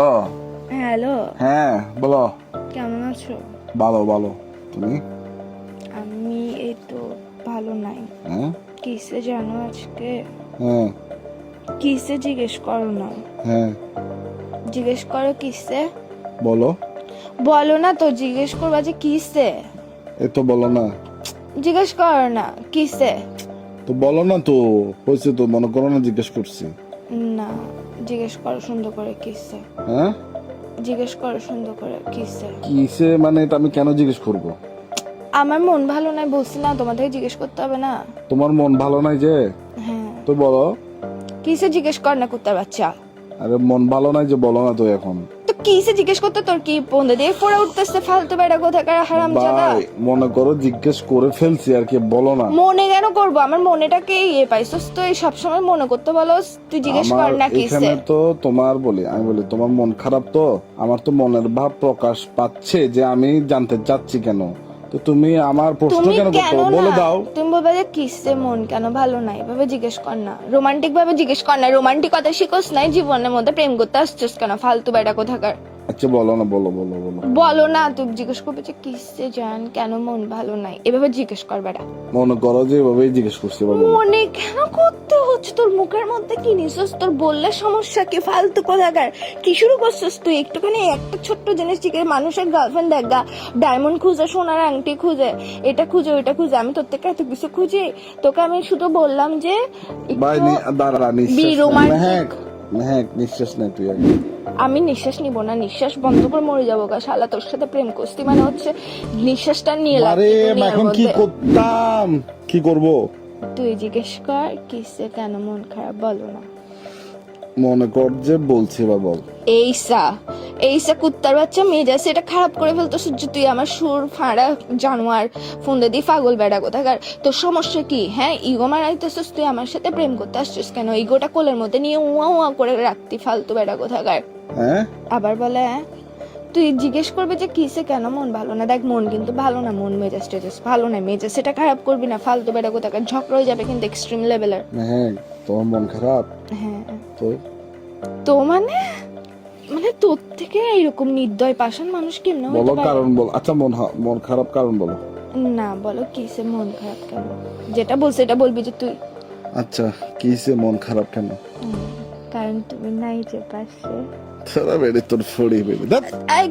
Hello hello. হ্যাঁ বলো। কেমন আছো? ভালো ভালো। তুমি? আমি এই তো ভালো নাই। হ্যাঁ? কিসে জানো আজকে? হ্যাঁ। কিসে জিজ্ঞেস করো না। হ্যাঁ। জিজ্ঞেস করো কিসে? বলো। বলো না তো জিজ্ঞেস করবা যে কিসে? এই তো বলো না। জিজ্ঞেস করো না কিসে? তো বলো না তো হয়েছে তো মনে করো না জিজ্ঞেস করছি। না। জিজ্ঞেস করো সুন্দর করে কিসে হ্যাঁ? জিজ্ঞেস করো সুন্দর করে কিসে কিসে মানে এটা আমি কেন জিজ্ঞেস করব? আমার মন ভালো নাই বলছি না তোমাদের জিজ্ঞেস করতে হবে না। তোমার মন ভালো নাই যে? হ্যাঁ। তো বলো। কিসে জিজ্ঞেস কর না কুত্তার বাচ্চা। আরে মন ভালো নাই যে বলো না তো এখন। কিসে জিজ্ঞেস করতে তোর কি বন্ধু দিয়ে ফোড়া উঠতেছে ফালতু বেড়া কোথাকার হারাম জাদা? ভাই মনে করো জিজ্ঞেস করে ফেলছি আর কি বলো না। মনে কেন করব? আমার মনেটাকে ইয়ে পাইছস তো এই সব সময় মনে করতে বলো তুই জিজ্ঞেস কর না কিসে। এখানে তো তোমার বলি আমি বলি তোমার মন খারাপ তো? আমার তো মনের ভাব প্রকাশ পাচ্ছে যে আমি জানতে চাচ্ছি কেন? তো তুমি আমার প্রশ্ন কেন করছ বলে দাও। তুমি বলবে যে কিসে মন কেন ভালো নাই? এভাবে জিজ্ঞেস কর না। রোমান্টিক ভাবে জিজ্ঞেস কর না। রোমান্টিকতা শিখোস নাই জীবনের মধ্যে প্রেম করতে আসছিস কেন? ফালতু বেটা কোথাকার। আচ্ছা বলো না বলো বলো বলো। বলো না তুই জিজ্ঞেস করবে যে কিসে জান কেন মন ভালো নাই? এভাবে জিজ্ঞেস কর বেটা মনে করো যে এভাবেই জিজ্ঞেস করছি মনে কেন করতে তোর মুখের মধ্যে কি নিছস তোর বললে সমস্যা কি? ফালতু কোথাকার কি শুরু করছিস তুই? একটুখানি একটা ছোট্ট জিনিস মানুষের গার্লফ্রেন্ড দেখ ডায়মন্ড খুঁজে সোনার আংটি খুঁজে এটা খুঁজে ওইটা খুঁজে। আমি তোর থেকে এত কিছু খুঁজি? তোকে আমি শুধু বললাম যে নিঃশ্বাস নেই তুই আমি নিঃশ্বাস নিব না। নিঃশ্বাস বন্ধ করে মরে যাব গা। শালা তোর সাথে প্রেম করছি মানে হচ্ছে নিঃশ্বাসটা নিয়ে এখন কি। করতাম? কি করব? তুই জিজ্ঞেস কর কিসে কেন মন খারাপ বলো না। মনে কর যে বলছি বা বল। এইসা এইসা কুত্তার বাচ্চা মেজাজ এটা খারাপ করে ফেলতো সূর্য তুই আমার সুর ফাঁড়া জানোয়ার ফোন দিয়ে পাগল বেড়া কোথাকার। তোর সমস্যা কি? হ্যাঁ ইগো মারাইতেছিস তুই আমার সাথে প্রেম করতে আসছিস কেন? ইগোটা কোলের মধ্যে নিয়ে উয়া উয়া করে রাখতি ফালতু বেড়া কোথাকার। হ্যাঁ? আবার বলে হ্যাঁ তুই জিজ্ঞেস করবে যে কিসে কেন মন ভালো না? দেখ মন কিন্তু ভালো না মন মেজাজ টেজাজ ভালো না মেজাজ সেটা খারাপ করবি না ফালতু বেড়া কোথাকার ঝগড়া হয়ে যাবে কিন্তু এক্সট্রিম লেভেলের মেহেক তোমার মন খারাপ? হ্যাঁ। তো তো মানে মানে তোর থেকে এরকম নির্দয় পাষাণ মানুষ কেমনে বলো কারণ বল। আচ্ছা মন মন খারাপ কারণ বলো। না বলো কিসে মন খারাপ কেন? যেটা বলছে এটা বলবি যে তুই। আচ্ছা কিসে মন খারাপ কেন? কারণ তুমি নাই যে পাশে। তোর ফড়ি বেড়ে দেখ আই